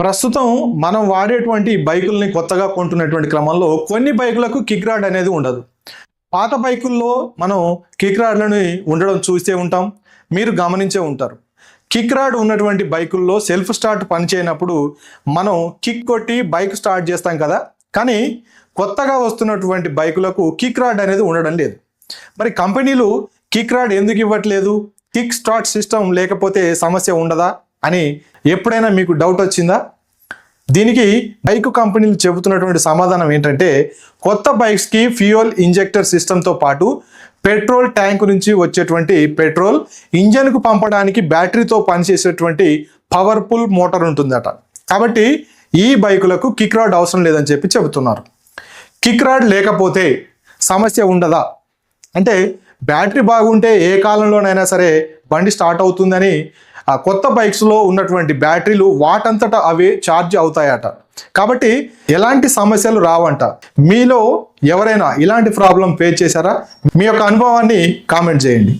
ప్రస్తుతం మనం వాడేటువంటి బైకుల్ని కొత్తగా కొంటున్నటువంటి క్రమంలో కొన్ని బైకులకు కిక్ రాడ్ అనేది ఉండదు. పాత బైకుల్లో మనం కిక్ రాడ్లని ఉండడం చూస్తే ఉంటాం మీరు గమనించే ఉంటారు. కిక్ రాడ్ ఉన్నటువంటి బైకుల్లో సెల్ఫ్ స్టార్ట్ పనిచేయనప్పుడు మనం కిక్ కొట్టి బైక్ స్టార్ట్ చేస్తాం కదా కానీ కొత్తగా వస్తున్నటువంటి బైకులకు కిక్ రాడ్ అనేది ఉండడం లేదు. మరి కంపెనీలు కిక్ రాడ్ ఎందుకు ఇవ్వట్లేదు? కిక్ స్టార్ట్ సిస్టమ్ లేకపోతే సమస్య ఉండదా? అని ఎప్పుడైనా మీకు డౌట్ వచ్చిందా? దీనికి బైక్ కంపెనీలు చెబుతున్నటువంటి సమాధానం ఏంటంటే కొత్త బైక్స్కి ఫ్యూయల్ ఇంజెక్టర్ సిస్టంతో పాటు పెట్రోల్ ట్యాంక్ నుంచి వచ్చేటువంటి పెట్రోల్ ఇంజన్కు పంపడానికి బ్యాటరీతో పనిచేసేటువంటి పవర్ఫుల్ మోటార్ ఉంటుందట. కాబట్టి ఈ బైకులకు కిక్ రాడ్ అవసరం లేదని చెప్పి చెబుతున్నారు. కిక్ రాడ్ లేకపోతే సమస్య ఉండదా? అంటే బ్యాటరీ బాగుంటే ఏ కాలంలోనైనా సరే బండి స్టార్ట్ అవుతుందని ఆ కొత్త బైక్స్లో ఉన్నటువంటి బ్యాటరీలు వాటంతటా అవే ఛార్జ్ అవుతాయట. కాబట్టి ఎలాంటి సమస్యలు రావంట? మీలో ఎవరైనా ఇలాంటి ప్రాబ్లం ఫేస్ చేశారా? మీ యొక్క అనుభవాన్ని కామెంట్ చేయండి.